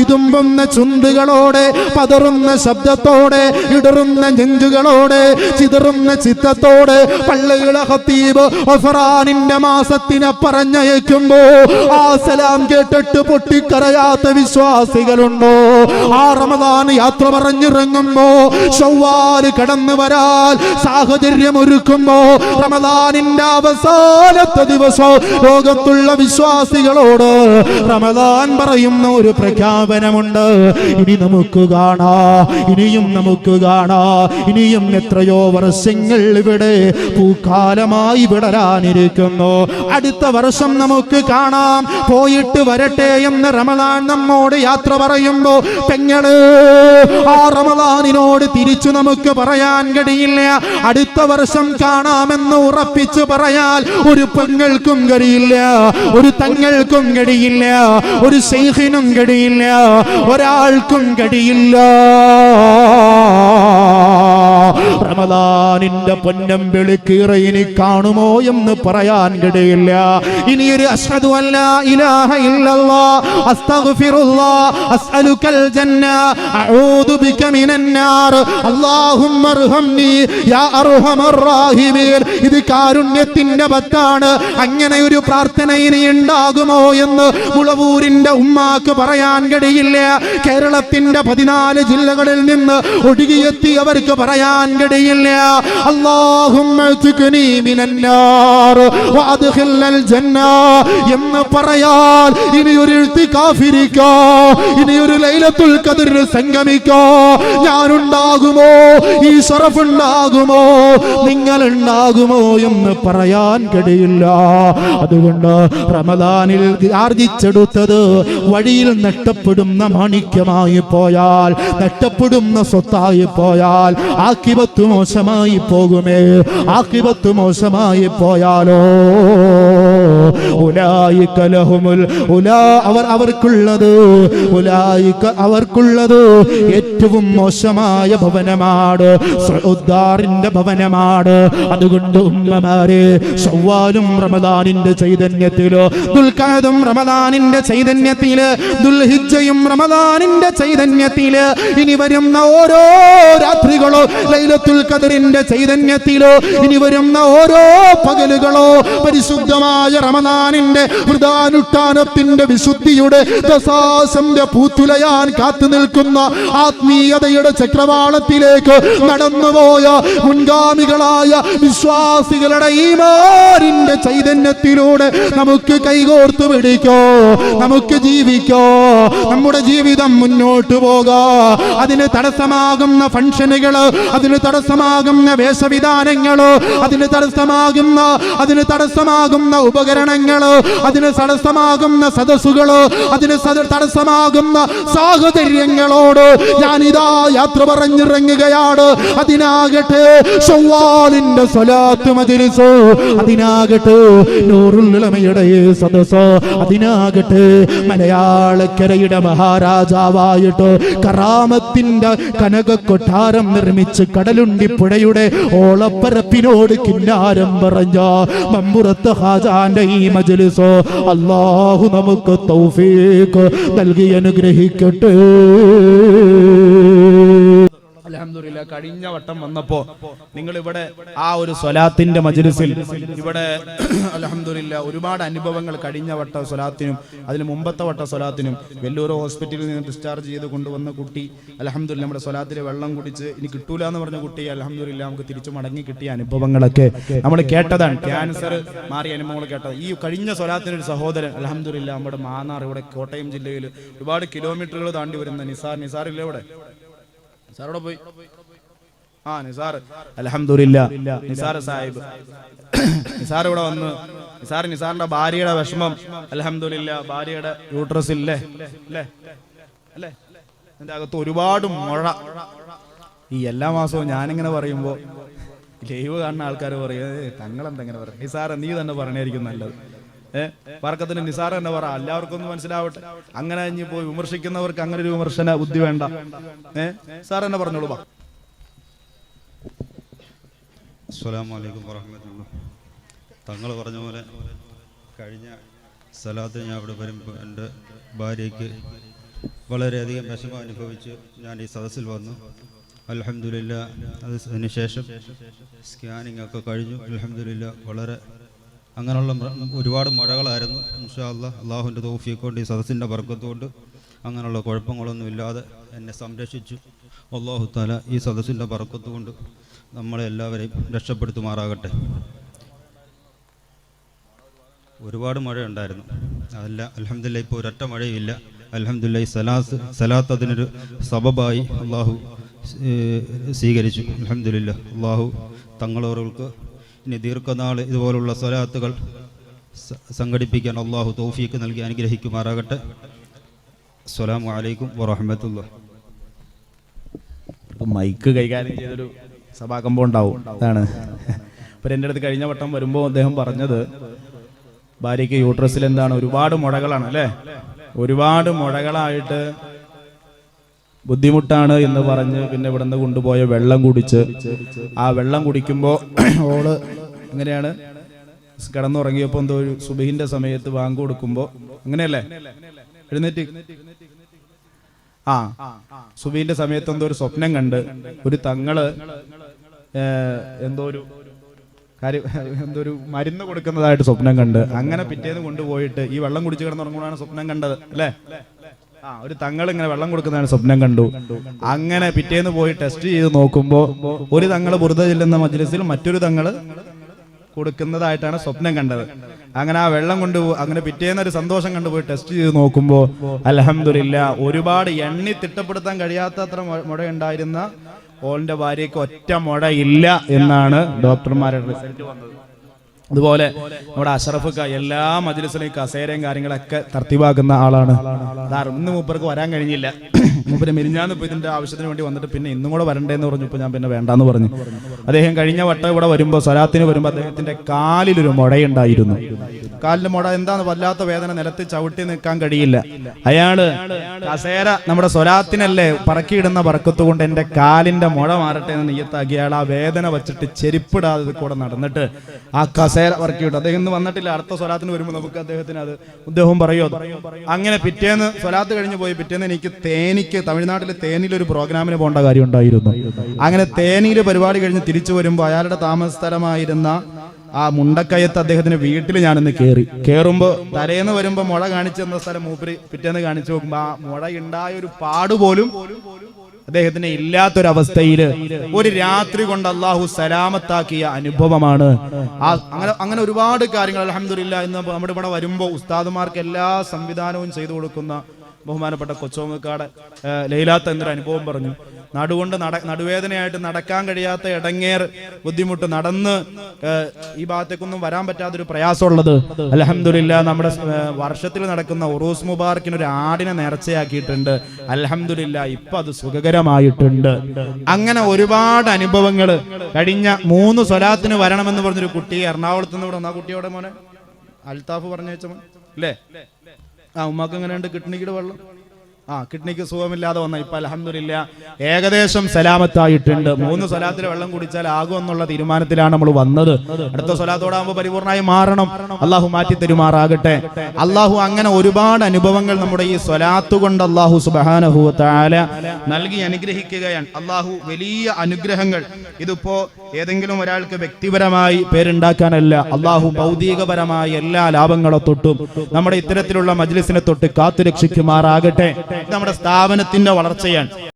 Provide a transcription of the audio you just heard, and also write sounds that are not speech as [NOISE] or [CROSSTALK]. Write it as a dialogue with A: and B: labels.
A: വിതുമ്പുന്ന ചുണ്ടുകളോടെ പതറുന്ന ശബ്ദത്തോടെ ഇടറുന്ന നെഞ്ചുകളോടെ ചിതറുന്ന ചിത്തത്തോടെ പള്ളികളെ ഹത്തീബ് ഒഫറാനിന്റെ മാസത്തിനെ പറഞ്ഞയക്കുമ്പോ ആ സലാം കേട്ടിട്ട് പൊട്ടിക്കറയാത്ത വിശ്വാസികളുണ്ടോ? ആ റമദാൻ യാത്ര പറഞ്ഞിറങ്ങുമ്പോ ചൊവ്വാൽ കടന്നു വരാൻ സാഹചര്യം ഒരുക്കുമ്പോ റമദാനിന്റെ അവസാനത്തെ ദിവസം ലോകത്തുള്ള വിശ്വാസികളോട് റമദാൻ പറയുന്ന ഒരു പ്രഖ്യാപനമുണ്ട് ഇനി നമുക്ക് കാണാ ഇനിയും നമുക്ക് കാണാ ഇനിയും എത്രയോ വർഷങ്ങൾ ഇവിടെ പൂക്കാലമായി വിടരാനിരിക്കുന്നു. അടുത്ത വർഷം നമുക്ക് കാണാം. പോയിട്ട് വരട്ടെ എന്ന് റമദാൻ നമ്മോട് യാത്ര പറയുമ്പോ പെങ്ങൾ ആ റമദാനിനോട് തിരിച്ചു നമുക്ക് പറയാൻ കഴിയില്ല. അടുത്ത വർഷം കാണാമെന്ന് ഉറപ്പിച്ചു പറയാൻ ഒരു പെങ്ങൾക്കും കഴിയില്ല ഒരു തങ്ങൾക്കും കഴിയില്ല ഒരു സൈഹിനും കഴിയില്ല. ഒരാൾക്കും കഴിയില്ല റമദാനിന്റെ പൊന്നം വെളുക്കീറ ഇനി കാണുമോ എന്ന് പറയാൻ കഴിയില്ല ഇനിയൊരു അഷ്ഹദു അല്ല ഇലാഹ ഇല്ലല്ലാ അസ്തഗ്ഫിറുല്ലാ അസ്അലുക്കൽ ജന്ന അഊദു ബിക മിനൻ നാർ. അല്ലാഹുമ്മ അർഹംനി യാ അർഹമർ റാഹിമീൻ. ഇത് കാരുണ്യത്തിന്റെ പത്താണ് അങ്ങനെ ഒരു പ്രാർത്ഥന ഇനി ഉണ്ടാകുമോ എന്ന് മുളവൂരിന്റെ ഉമ്മാക്ക് പറയാൻ കഴിയില്ല കേരളത്തിന്റെ പതിനാല് ജില്ലകളിൽ നിന്ന് ഒഴുകിയെത്തിയവർക്ക് പറയാൻ കഴിയില്ല എന്ന് പറയാൻ ഇനിയൊരു കാഫിരിക്കോ? ഇനിയൊരു ലൈലത്തുൽ കതിർ സംഗമിക്കോ? ഞാനുണ്ടാകുമോ? ഈ ഷറഫ് ഉണ്ടാകുമോ നിങ്ങൾ ഉണ്ടാകുമോ എന്ന് പറയാൻ കഴിയില്ല അതുകൊണ്ട് റമദാനിൽ ആർജിച്ചെടുത്തത് വഴിയിൽ നഷ്ടപ്പെടുന്ന മാണിക്യമായി പോയാൽ നഷ്ടപ്പെടുന്ന സ്വത്തായി പോയാൽ ആക്കിപത്ത് മോശമായി പോകുമേ. ആക്കിപത്ത് മോശമായി പോയാലോ? ഉലാ അവർ അവർക്കുള്ളത് അവർക്കുള്ളത് ഏറ്റവും മോശമായ ഭവനമാണ് ഉദ്ധാറിന്റെ ഭവനമാണ്. അതുകൊണ്ട് ഉമ്മമാരെ ചൊവ്വാലും റമദാനിന്റെ ചൈതന്യത്തിലോ ദുൽഖാദും റമദാനിന്റെ ചൈതന്യത്തിൽ ദുൽഹിജയും റമദാനിന്റെ ചൈതന്യത്തിൽ ഇനി വരുന്ന ഓരോ രാത്രികളോ ലൈലത്തുൽ ഖദറിന്റെ ചൈതന്യത്തിലോ ഇനി വരുന്ന ഓരോ പകലുകളോ പരിശുദ്ധമായ റമദാനിന്റെ വൃതാനുഷ്ഠാനത്തിന്റെ വിശുദ്ധിയുടെ ദസാസന്റെ പൂത്തുലയാൻ കാത്തു നിൽക്കുന്ന ആത്മീയതയുടെ ചക്രവാളത്തിലേക്ക് നടന്നുപോയ മുൻഗാമികളായ വിശ്വാസികളുടെ ഈമാരിന്റെ ചൈതന്യത്തിലൂടെ നമുക്ക് കൈകോർത്തു പിടിക്കോ നമുക്ക് ജീവിക്കോ നമ്മുടെ ജീവിതം മുന്നോട്ട് പോകാ. അതിന് തടസ്സമാകുന്ന ഫംഗ്ഷനുകൾ അതിന് തടസ്സമാകുന്ന വേഷവിധാനങ്ങൾ അതിന് തടസ്സമാകുന്ന അതിന് തടസ്സമാകുന്ന ഉപകരണങ്ങൾ അതിന് തടസ്സമാകുന്ന സദസ്സുകളോ അതിന് തടസ്സമാകുന്ന സാഹചര്യങ്ങളോട് ഞാൻ ഇതാ യാത്ര പറഞ്ഞിറങ്ങുകയാണ്. അതിനാകട്ടെ ചൊവ്വാലിന്റെ സ്വലാത്ത് നൂറു അതിനാകട്ടെ നൂറുള്ളിളമയുടെ സദസ് അതിനാകട്ടെ മലയാളക്കരയുടെ മഹാരാജാവായിട്ട് കറാമത്തിന്റെ കനക കൊട്ടാരം നിർമ്മിച്ച് കടലുണ്ടിപ്പുഴയുടെ ഓളപ്പരപ്പിനോട് കിന്നാരം പറഞ്ഞ മമ്പുറത്ത് ഹാജാന്റെ ഈ മജ്ലിസ് അല്ലാഹു നമുക്ക് തൗഫീഖ് നൽകി അനുഗ്രഹിക്കട്ടെ.
B: കഴിഞ്ഞ വട്ടം വന്നപ്പോ നിങ്ങൾ ഇവിടെ ആ ഒരു സ്വലാത്തിന്റെ മജ്ലിസിൽ ഇവിടെ [CLEARS THROAT] അലഹമില്ല ഒരുപാട് അനുഭവങ്ങൾ കഴിഞ്ഞ വട്ട സ്വലാത്തിനും അതിന് മുമ്പത്തെ വട്ട സ്വലാത്തിനും വെല്ലൂർ ഹോസ്പിറ്റലിൽ നിന്ന് ഡിസ്ചാർജ് ചെയ്ത് കൊണ്ടുവന്ന കുട്ടി അലഹമില്ല നമ്മുടെ സ്വലാത്തിൽ വെള്ളം കുടിച്ച് ഇനി കിട്ടൂല എന്ന് പറഞ്ഞ കുട്ടി അലഹമില്ല നമുക്ക് തിരിച്ചു മടങ്ങി കിട്ടിയ അനുഭവങ്ങളൊക്കെ നമ്മൾ കേട്ടതാണ്. ക്യാൻസർ മാറിയ അനുഭവങ്ങൾ കേട്ടത് ഈ കഴിഞ്ഞ സ്വലാത്തിന് ഒരു സഹോദരൻ അലഹമില്ല നമ്മുടെ മാന്നാർ ഇവിടെ കോട്ടയം ജില്ലയിൽ ഒരുപാട് കിലോമീറ്ററുകൾ താണ്ടി വരുന്ന നിസാർ നിസാറില്ല ഇവിടെ നിസാറോടെ പോയി? ആ നിസാർ അലഹമില്ല നിസാർ സാഹിബ്. [COUGHS] നിസാർ ഇവിടെ വന്ന്. നിസാർ നിസാറിന്റെ ഭാര്യയുടെ വിഷമം. അലഹമില്ല ഭാര്യയുടെ യൂട്രസ് ഇല്ലേ? അല്ലേ അല്ലേ? എന്റെ അകത്ത് ഒരുപാട് മുഴ. ഈ എല്ലാ മാസവും ഞാനിങ്ങനെ പറയുമ്പോ ലൈവ് കാണുന്ന ആൾക്കാർ പറയും "ഏയ്, തങ്ങളെന്തെങ്ങനെ പറയും നിസാർ നീ തന്നെ പറഞ്ഞായിരിക്കും നല്ലത്. ഏഹ് വർക്കത്തിന് നിസാർ തന്നെ പറ. എല്ലാവർക്കും ഒന്ന് മനസ്സിലാവട്ടെ. അങ്ങനെ ഇനി പോയി വിമർശിക്കുന്നവർക്ക് അങ്ങനെ ഒരു വിമർശന ബുദ്ധി വേണ്ട. ഏഹ് സാർ തന്നെ പറഞ്ഞോളൂ
C: അസ്സലാമു അലൈക്കും വറഹമത്തുള്ള. തങ്ങൾ പറഞ്ഞ പോലെ കഴിഞ്ഞ സ്ഥലത്ത് ഞാൻ അവിടെ വരുമ്പോൾ എന്റെ ഭാര്യയ്ക്ക് വളരെയധികം വിഷമം അനുഭവിച്ച് ഞാൻ ഈ സദസ്സിൽ വന്നു. അലഹമില്ല അതിന് ശേഷം സ്കാനിങ് ഒക്കെ കഴിഞ്ഞു. അലഹമില്ല വളരെ അങ്ങനെയുള്ള ഒരുപാട് മഴകളായിരുന്നു. ഇൻഷാ അല്ലാ അള്ളാഹുവിന്റെ തോഫിയെക്കൊണ്ട് ഈ സദസ്സിന്റെ വർക്കത്തുകൊണ്ട് അങ്ങനെയുള്ള കുഴപ്പങ്ങളൊന്നും ഇല്ലാതെ എന്നെ സംരക്ഷിച്ചു. അള്ളാഹു താല ഈ സദസ്സിന്റെ പറക്കത്തുകൊണ്ട് നമ്മളെ എല്ലാവരെയും രക്ഷപ്പെടുത്തുമാറാകട്ടെ. ഒരുപാട് മഴയുണ്ടായിരുന്നു. അതല്ല അലഹമില്ല ഇപ്പോൾ ഒരൊറ്റ മഴയില്ല അലഹമില്ല സലാസ് സലാത്ത് അതിനൊരു സബബായി അള്ളാഹു സ്വീകരിച്ചു. അലഹമില്ല അള്ളാഹു തങ്ങളോർക്ക് ഇനി ദീർഘനാൾ ഇതുപോലുള്ള സലാത്തുകൾ സംഘടിപ്പിക്കാൻ അള്ളാഹു തൗഫീക്ക് നൽകി അനുഗ്രഹിക്കുമാറാകട്ടെ. അസ്സലാമു അലൈക്കും വറഹമത്തുള്ള
A: മൈക്ക് കൈകാര്യം ചെയ്തൊരു സഭാകമ്പം ഉണ്ടാവും. അതാണ് അപ്പൊ എന്റെ അടുത്ത് കഴിഞ്ഞ വട്ടം വരുമ്പോൾ അദ്ദേഹം പറഞ്ഞത് ഭാര്യയ്ക്ക് യൂട്രസിൽ എന്താണ് ഒരുപാട് മുഴകളാണ് അല്ലേ? ഒരുപാട് മുഴകളായിട്ട് ബുദ്ധിമുട്ടാണ് എന്ന് പറഞ്ഞ് പിന്നെ ഇവിടുന്ന് കൊണ്ടുപോയ വെള്ളം കുടിച്ച് ആ വെള്ളം കുടിക്കുമ്പോൾ [CLEARS THROAT] ഓൾ എങ്ങനെയാണ്? കിടന്നുറങ്ങിയപ്പോൾ എന്തോ ഒരു സുബിഹിന്റെ സമയത്ത് വാങ്ങു കൊടുക്കുമ്പോൾ അങ്ങനെയല്ലേ? എഴുന്നേറ്റ്. ആ. സുബീന്റെ സമയത്ത് എന്തോ ഒരു സ്വപ്നം കണ്ട് ഒരു തങ്ങൾ എന്തോ ഒരു കാര്യം എന്തോ ഒരു മരുന്ന് കൊടുക്കുന്നതായിട്ട് സ്വപ്നം കണ്ട്. അങ്ങനെ പിറ്റേന്ന് കൊണ്ടുപോയിട്ട് ഈ വെള്ളം കുടിച്ച് കിടന്നുറങ്ങുമ്പോഴാണ് സ്വപ്നം കണ്ടത് അല്ലേ? ആ ഒരു തങ്ങൾ ഇങ്ങനെ വെള്ളം കൊടുക്കുന്നതാണ് സ്വപ്നം കണ്ടു. അങ്ങനെ പിറ്റേന്ന് പോയി ടെസ്റ്റ് ചെയ്ത് നോക്കുമ്പോ ഒരു തങ്ങൾ ബുറുദ ചെല്ലുന്ന മജ്ലിസിൽ മറ്റൊരു തങ്ങൾ കൊടുക്കുന്നതായിട്ടാണ് സ്വപ്നം കണ്ടത്. അങ്ങനെ ആ വെള്ളം കൊണ്ട് അങ്ങനെ പിറ്റേന്ന് ഒരു സന്തോഷം കണ്ടുപോയി ടെസ്റ്റ് ചെയ്ത് നോക്കുമ്പോൾ അലഹമില്ല ഒരുപാട് എണ്ണി തിട്ടപ്പെടുത്താൻ കഴിയാത്തത്ര മുട ഉണ്ടായിരുന്ന ഓളിന്റെ ഭാര്യയ്ക്ക് ഒറ്റ മുഴ ഇല്ല എന്നാണ് ഡോക്ടർമാരുടെ റിസൾട്ട് വന്നത്. അതുപോലെ നമ്മുടെ അഷറഫ് എല്ലാ മജിലിസിലേക്കും കസേരയും കാര്യങ്ങളൊക്കെ തർത്തിവാക്കുന്ന ആളാണ്. ഇന്ന് മൂപ്പർക്ക് വരാൻ കഴിഞ്ഞില്ല. മൂപ്പര് മെരിഞ്ഞാന്ന് ഇപ്പോൾ ഇതിന്റെ ആവശ്യത്തിന് വേണ്ടി വന്നിട്ട് പിന്നെ ഇന്നും കൂടെ വരണ്ടേന്ന് പറഞ്ഞു. ഇപ്പോൾ ഞാൻ പിന്നെ വേണ്ടാന്ന് പറഞ്ഞു. അദ്ദേഹം കഴിഞ്ഞ വട്ടം ഇവിടെ വരുമ്പോൾ സ്വലാത്തിന് വരുമ്പോൾ അദ്ദേഹത്തിന്റെ കാലിലൊരു മുടയുണ്ടായിരുന്നു. കാലിന്റെ മുട എന്താന്ന് വല്ലാത്ത വേദന. നിലത്ത് ചവിട്ടി നിൽക്കാൻ കഴിയില്ല. അയാൾ കസേര നമ്മുടെ സ്വലാത്തിനല്ലേ പറക്കിയിടുന്ന പറക്കത്തുകൊണ്ട് കൊണ്ട് എന്റെ കാലിന്റെ മുഴ മാറട്ടെ എന്ന് നെയ്യത്താക്കി അയാൾ ആ വേദന വെച്ചിട്ട് ചെരിപ്പിടാതെ കൂടെ നടന്നിട്ട് ആ കസേര പറക്കിയിട്ട് അദ്ദേഹം ഇന്ന് വന്നിട്ടില്ല. അടുത്ത സ്വലാത്തിന് വരുമ്പോൾ നമുക്ക് അദ്ദേഹത്തിന് അത് അദ്ദേഹം പറയോ? അങ്ങനെ പിറ്റേന്ന് സ്വലാത്ത് കഴിഞ്ഞ് പോയി. പിറ്റേന്ന് എനിക്ക് തേനിക്ക് തമിഴ്നാട്ടിലെ തേനിയിൽ ഒരു പ്രോഗ്രാമിന് പോകേണ്ട കാര്യം ഉണ്ടായിരുന്നു അങ്ങനെ തേനിയിൽ പരിപാടി കഴിഞ്ഞ് തിരിച്ചു വരുമ്പോൾ അയാളുടെ താമസ സ്ഥലമായിരുന്ന ആ മുണ്ടക്കയത്ത് അദ്ദേഹത്തിന്റെ വീട്ടിൽ ഞാനിന്ന് കയറി കയറുമ്പോൾ തലേന്ന് വരുമ്പോൾ മുള കാണിച്ചു തന്ന സ്ഥലം മൂപ്പര് പിറ്റേന്ന് കാണിച്ചു നോക്കുമ്പോൾ ആ മുള ഉണ്ടായ ഒരു പാട് പോലും അദ്ദേഹത്തിന് ഇല്ലാത്തൊരവസ്ഥയിൽ ഒരു രാത്രി കൊണ്ട് അള്ളാഹു സലാമത്താക്കിയ അനുഭവമാണ്. ആ അങ്ങനെ അങ്ങനെ ഒരുപാട് കാര്യങ്ങൾ അലഹമില്ല ഇന്ന് നമ്മുടെ ഇവിടെ വരുമ്പോൾ ഉസ്താദുമാർക്ക് എല്ലാ സംവിധാനവും ചെയ്തു കൊടുക്കുന്ന ബഹുമാനപ്പെട്ട കൊച്ചോങ്ങക്കാട് ലൈലാത്ത എന്നൊരു അനുഭവം പറഞ്ഞു. നടുകൊണ്ട് നട നടുവേദനയായിട്ട് നടക്കാൻ കഴിയാത്ത ഇടങ്ങേർ ബുദ്ധിമുട്ട് നടന്ന് ഈ ഭാഗത്തേക്കൊന്നും വരാൻ പറ്റാത്തൊരു പ്രയാസമുള്ളത്. അലഹമില്ല നമ്മുടെ വർഷത്തിൽ നടക്കുന്ന ഉറൂസ് മുബാറക്കിന് ഒരു ആടിനെ നേർച്ചയാക്കിയിട്ടുണ്ട്. അലഹമില്ല ഇപ്പൊ അത് സുഖകരമായിട്ടുണ്ട്. അങ്ങനെ ഒരുപാട് അനുഭവങ്ങൾ കഴിഞ്ഞ മൂന്ന് സ്വലാത്തിന് വരണമെന്ന് പറഞ്ഞൊരു കുട്ടി എറണാകുളത്ത് നിന്ന് ഇവിടെ ആ കുട്ടിയോടെ മോനെ? അൽതാഫ് പറഞ്ഞു വെച്ച മോൻ അല്ലേ ആ ഉമ്മാക്ക് എങ്ങനെയുണ്ട്? കിട്ടണിക്കിട് വെള്ളം? ആ കിഡ്നിക്ക് സുഖമില്ലാതെ വന്ന ഇപ്പൊ അലഹമില്ല ഏകദേശം സലാമത്തായിട്ടുണ്ട്. മൂന്ന് സ്വലാത്തിൽ വെള്ളം കുടിച്ചാൽ ആകും എന്നുള്ള തീരുമാനത്തിലാണ് നമ്മൾ വന്നത്. അടുത്ത സ്വലാത്തോടാകുമ്പോൾ പരിപൂർണമായി മാറണം. അള്ളാഹു മാറ്റി തരുമാറാകട്ടെ. അള്ളാഹു അങ്ങനെ ഒരുപാട് അനുഭവങ്ങൾ നമ്മുടെ ഈ സ്വലാത്ത് കൊണ്ട് അള്ളാഹു സുബാനഹു താല നൽകി അനുഗ്രഹിക്കുകയാണ്. അള്ളാഹു വലിയ അനുഗ്രഹങ്ങൾ. ഇതിപ്പോ ഏതെങ്കിലും ഒരാൾക്ക് വ്യക്തിപരമായി പേരുണ്ടാക്കാനല്ല അള്ളാഹു ഭൗതികപരമായ എല്ലാ ലാഭങ്ങളെ തൊട്ടും നമ്മുടെ ഇത്തരത്തിലുള്ള മജ്ലിസിനെ തൊട്ട് കാത്തു രക്ഷിക്കുമാറാകട്ടെ ഇത് നമ്മുടെ സ്ഥാപനത്തിന്റെ വളർച്ചയാണ്.